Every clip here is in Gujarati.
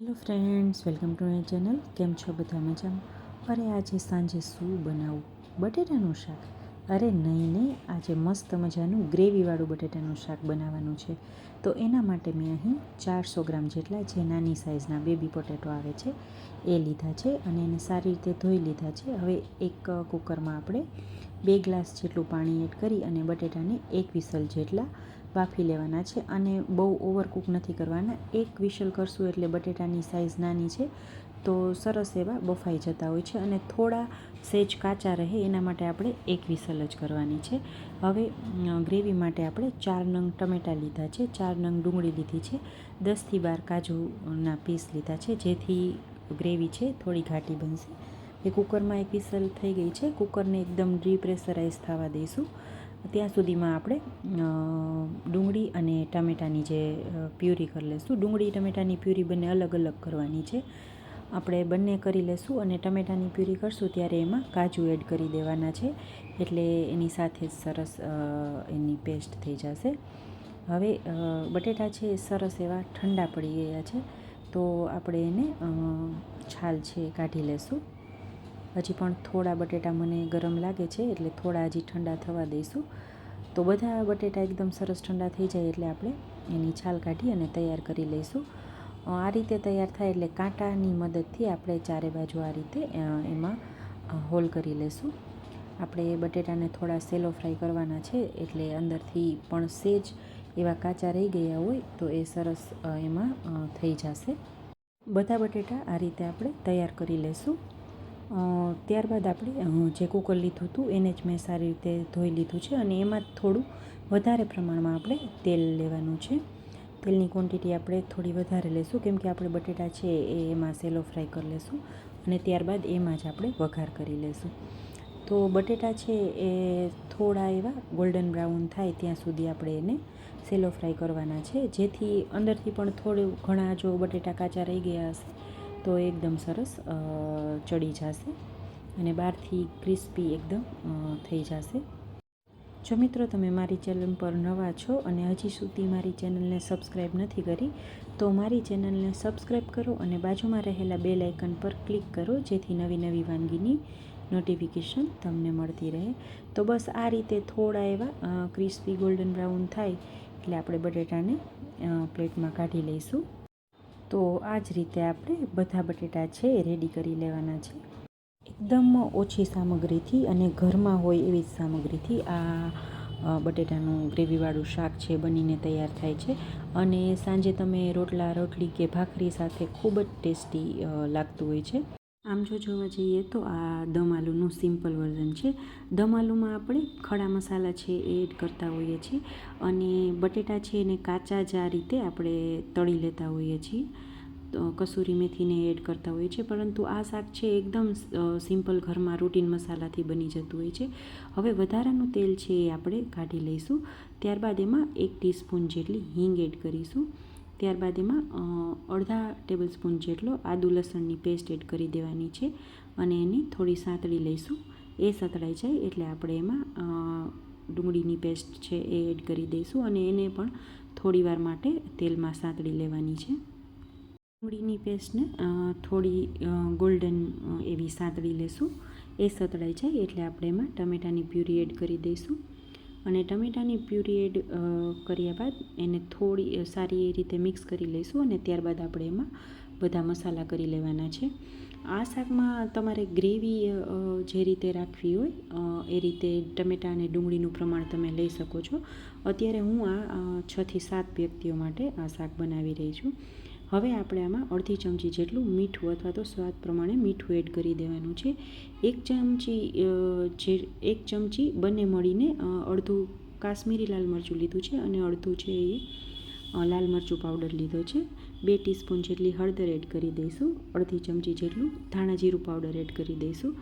Hello friends, welcome to my channel. કેમ છો બધા મજામાં? અરે આજે સાંજે શું બનાવું બટેટાનું શાક. અરે નહીં નહીં. આજે મસ્ત મજાનું ગ્રેવીવાળું બટેટાનું શાક બનાવવાનું છે. તો એના માટે મેં અહીં ચારસો ગ્રામ જેટલા જે નાની સાઇઝના બેબી પોટેટો આવે છે, એ લીધા છે અને એને સારી રીતે ધોઈ લીધા છે. હવે એક કુકરમાં આપણે બે ગ્લાસ જેટલું પાણી એડ કરી અને બટેટાને એક વિસલ જેટલા બાફી લેવાના છે. અને બહુ ઓવરકૂક નથી કરવાના. એક વિસલ કરશું એટલે બટેટાની સાઇઝ નાની છે. તો સરસ એવા બફાઈ જતા હોય છે અને થોડા સેજ કાચા રહે એના માટે આપણે એક વિસલ જ કરવાની છે. હવે ગ્રેવી માટે આપણે ચાર નંગ ટમેટાં લીધા છે, ચાર નંગ ડુંગળી લીધી છે, દસથી બાર કાજુના પીસ લીધા છે, જેથી ગ્રેવી છે થોડી ઘાટી બનશે. એ કુકરમાં એક વિસલ થઈ ગઈ છે, કુકરને એકદમ ડીપ્રેશરાઇઝ થવા દઈશું. ત્યાં સુધીમાં આપણે ડુંગળી અને ટામેટાની જે પ્યુરી કરી લઈશું. ડુંગળી ટમેટાની પ્યુરી બંને અલગ અલગ કરવાની છે. આપણે બંને કરી લઈશું અને ટમેટાની પ્યુરી કરશું ત્યારે એમાં કાજુ એડ કરી દેવાના છે. એટલે એની સાથે જ સરસ એની પેસ્ટ થઈ જશે. હવે બટેટા છે એ સરસ એવા ઠંડા પડી ગયા છે. તો આપણે એને છાલ છે કાઢી લેશું. હજી પણ થોડા બટેટા મને ગરમ લાગે છે એટલે થોડા હજી ઠંડા થવા દઈશું. તો બધા બટેટા એકદમ સરસ ઠંડા થઈ જાય એટલે આપણે એની છાલ કાઢી અને તૈયાર કરી લઈશું. આ રીતે તૈયાર થાય એટલે કાંટાની મદદથી આપણે ચારે બાજુ આ રીતે એમાં હોલ કરી લઈશું આપણે બટેટાને થોડા સેલો ફ્રાય કરવાના છે એટલે અંદરથી પણ સેજ એવા કાચા રહી ગયા હોય તો એ સરસ એમાં થઈ જશે. બધા બટેટા આ રીતે આપણે તૈયાર કરી લઈશું ત્યારબાદ આપણે જે કુકર લીધું હતું એને જ મેં સારી રીતે ધોઈ લીધું છે અને એમાં થોડું વધારે પ્રમાણમાં આપણે તેલ લેવાનું છે. તેલની ક્વોન્ટિટી આપણે થોડી વધારે લેશું, કેમ કે આપણે બટેટા છે એ એમાં સેલો ફ્રાય કરી લેશું અને ત્યારબાદ એમાં જ આપણે વઘાર કરી લેશું. તો બટેટા છે એ થોડા એવા ગોલ્ડન બ્રાઉન થાય ત્યાં સુધી આપણે એને સેલો ફ્રાય કરવાના છે. જેથી અંદરથી પણ થોડું ઘણા જો બટેટા કાચા રહી ગયા હશે, તો એકદમ સરસ ચડી જશે અને બહારથી ક્રિસ્પી એકદમ થઈ જશે. જો મિત્રો, તમે મારી ચેનલ પર નવા છો અને હજી સુધી મારી ચેનલને સબસ્ક્રાઈબ નથી કરી, તો મારી ચેનલને સબસ્ક્રાઈબ કરો અને બાજુમાં રહેલા બે લાઇકન પર ક્લિક કરો, જેથી નવી નવી વાનગીની નોટિફિકેશન તમને મળતી રહે. તો બસ આ રીતે થોડા એવા ક્રિસ્પી ગોલ્ડન બ્રાઉન થાય એટલે આપણે બટેટાને પ્લેટમાં કાઢી લઈશું. તો આ જ રીતે આપણે બધા બટેટા છે એ રેડી કરી લેવાના છે. એકદમ ઓછી સામગ્રીથી અને ઘરમાં હોય એવી જ સામગ્રીથી આ બટેટાનું ગ્રેવીવાળું શાક છે, બનીને તૈયાર થાય છે. અને સાંજે તમે રોટલા, રોટલી કે ભાખરી સાથે ખૂબ જ ટેસ્ટી લાગતું હોય છે. આમ જો જોવા જઈએ તો આ દમ આલુનું સિમ્પલ વર્ઝન છે. દમ આલુમાં આપણે ખડા મસાલા છે એ એડ કરતા હોઈએ છીએ અને બટેટા છે એને કાચા જ આ રીતે આપણે તળી લેતા હોઈએ છીએ. કસૂરી મેથીને એડ કરતા હોઈએ છીએ પરંતુ આ શાક છે એકદમ સિમ્પલ ઘરમાં રૂટીન મસાલાથી બની જતું હોય છે. હવે વધારાનું તેલ છે એ આપણે કાઢી લઈશું. ત્યારબાદ એમાં એક ટીસ્પૂન જેટલી હિંગ એડ કરીશું. ત્યારબાદ એમાં અડધા ટેબલ સ્પૂન જેટલો આદુ લસણની પેસ્ટ એડ કરી દેવાની છે અને એની થોડી સાંતળી લઈશું. એ સતળાઈ જાય એટલે આપણે એમાં ડુંગળીની પેસ્ટ છે એ એડ કરી દઈશું અને એને પણ થોડીવાર માટે તેલમાં સાંતળી લેવાની છે. ડુંગળીની પેસ્ટને થોડી ગોલ્ડન એવી સાતવી લેશું. એ સતળાઈ જાય એટલે આપણે એમાં ટમેટાની પ્યુરી એડ કરી દઈશું. અને ટમેટાની પ્યુરી એડ કર્યા બાદ એને થોડી સારી એ રીતે મિક્સ કરી લઈશું અને ત્યારબાદ આપણે એમાં બધા મસાલા કરી લેવાના છે. આ શાકમાં તમારે ગ્રેવી જે રીતે રાખવી હોય એ રીતે ટમેટા અને ડુંગળીનું પ્રમાણ તમે લઈ શકો છો. અત્યારે હું આ છથી સાત વ્યક્તિઓ માટે આ શાક બનાવી રહી છું. હવે આપણે આમાં અડધી ચમચી જેટલું મીઠું અથવા તો સ્વાદ પ્રમાણે મીઠું એડ કરી દેવાનું છે. એક ચમચી જે, એક ચમચી બંને મળીને અડધું કાશ્મીરી લાલ મરચું લીધું છે અને અડધું છે એ લાલ મરચું પાવડર લીધો છે. બે ટીસ્પૂન જેટલી હળદર એડ કરી દઈશું. અડધી ચમચી જેટલું ધાણા જીરું પાવડર એડ કરી દઈશું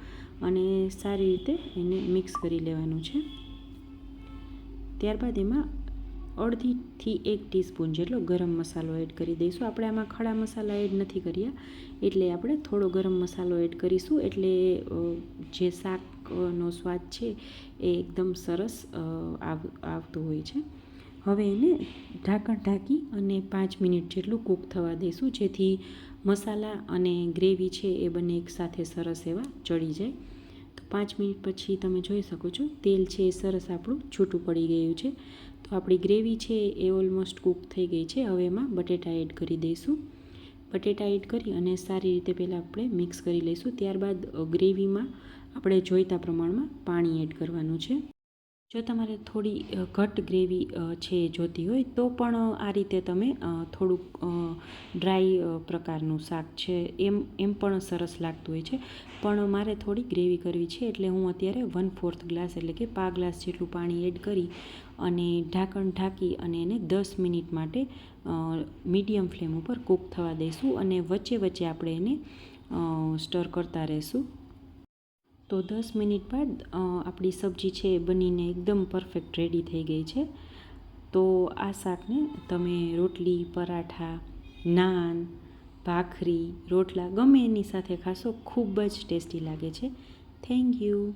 અને સારી રીતે એને મિક્સ કરી લેવાનું છે. ત્યારબાદ એમાં અડધીથી એક ટીસ્પૂન જેટલો ગરમ મસાલો એડ કરી દઈશું. આપણે આમાં ખડા મસાલા એડ નથી કર્યા. એટલે આપણે થોડો ગરમ મસાલો એડ કરીશું. એટલે જે શાકનો સ્વાદ છે એ એકદમ સરસ આવતો હોય છે. હવે એને ઢાંકણ ઢાંકી અને પાંચ મિનિટ જેટલું કૂક થવા દઈશું, જેથી મસાલા અને ગ્રેવી છે એ બંને એકસાથે સરસ એવા ચડી જાય. પાંચ મિનિટ પછી તમે જોઈ શકો છો, તેલ છે એ સરસ આપણું છૂટું પડી ગયું છે. તો આપણી ગ્રેવી છે એ ઓલમોસ્ટ કૂક થઈ ગઈ છે, હવે એમાં બટેટા એડ કરી દઈશું. બટેટા એડ કરી અને સારી રીતે પહેલાં આપણે મિક્સ કરી લઈશું, ત્યારબાદ ગ્રેવીમાં આપણે જોઈતા પ્રમાણમાં પાણી એડ કરવાનું છે. જો તમારે થોડી ઘટ ગ્રેવી છે જોતી હોય, તો પણ આ રીતે તમે થોડુંક ડ્રાય પ્રકારનું શાક છે, એમ એમ પણ સરસ લાગતું હોય છે. પણ મારે થોડી ગ્રેવી કરવી છે, એટલે હું અત્યારે વન ફોર્થ ગ્લાસ, એટલે કે પા ગ્લાસ જેટલું પાણી એડ કરી અને ઢાંકણ ઢાંકી અને એને દસ મિનિટ માટે મીડિયમ ફ્લેમ ઉપર કૂક થવા દઈશું અને વચ્ચે વચ્ચે આપણે એને સ્ટર કરતા રહીશું. તો દસ મિનિટ બાદ આપણી સબ્જી છે એ બનીને એકદમ પરફેક્ટ રેડી થઈ ગઈ છે. તો આ શાકને તમે રોટલી, પરાઠા, નાન, ભાખરી, રોટલા ગમે એની સાથે ખાશો, ખૂબ જ ટેસ્ટી લાગે છે. Thank you